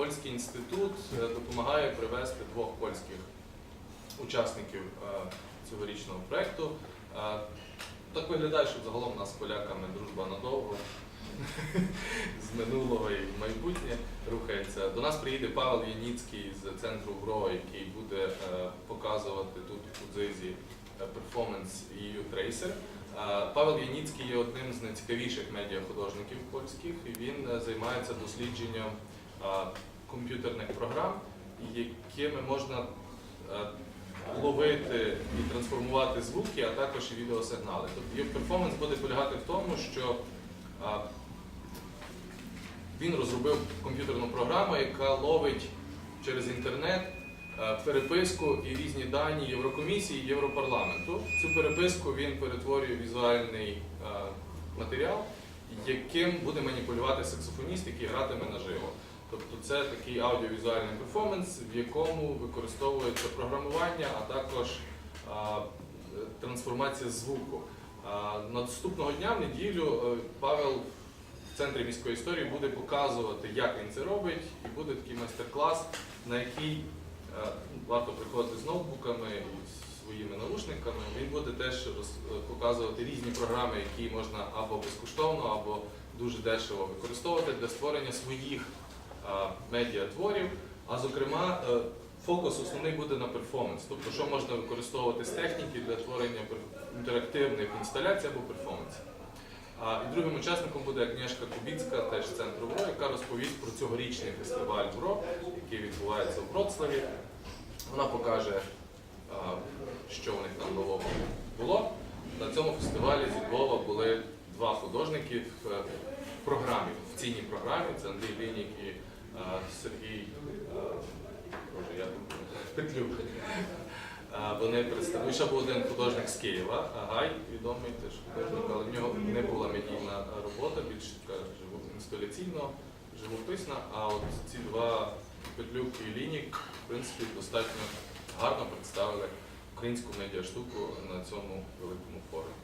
Польський інститут е, допомагає привести двох польських учасників е, цьогорічного проєкту. Е, Так виглядає, що загалом у нас з поляками дружба надовго. З минулого і в майбутнє рухається. До нас приїде Павел Яніцький з центру ГРО, який буде показувати тут у Дзизі перформанс EU Tracer. Павел Яніцький є одним з найцікавіших медіахудожників польських. і Він займається дослідженням комп'ютерних програм, якими можна е, ловити і трансформувати звуки, а також і відеосигнали. Тобто його перформанс буде полягати в тому, що він розробив комп'ютерну програму, яка ловить через інтернет е, переписку і різні дані Єврокомісії і Європарламенту. Цю переписку він перетворює в візуальний е, матеріал, яким буде маніпулювати саксофоніст, який гратиме наживо. Тобто це такий аудіовізуальний перформанс, в якому використовується програмування, а також а, трансформація звуку. А, Наступного дня в неділю е, Павел в центрі міської історії буде показувати, як він це робить, і буде такий майстер-клас, на який е, варто приходити з ноутбуками і своїми наушниками. Він буде теж е, показувати різні програми, які можна або безкоштовно, або дуже дешево використовувати для створення своїх медіатворів. А зокрема, е, фокус основний буде на перформанс, тобто що можна використовувати з техніки для творення інтерактивних інсталяцій або перформансів. І другим учасником буде Агнєшка Кубіцька, теж центру ВРО, яка розповість про цьогорічний фестиваль ВРО, який відбувається в Вроцлаві. Вона покаже, що у них там нового було. На цьому фестивалі зі Львова були два художники в е, програмі, в цінній програмі. Це Андрій Лінік і Сергій Боже, я Петлюк. Вони представили, ще був один художник з Києва, Гай, відомий теж художник, але в нього не була медійна робота, більш така інсталяційно, живописна. А от ці два Петлюк і Лінік, в принципі, достатньо гарно представили українську медіаштуку на цьому великому форумі.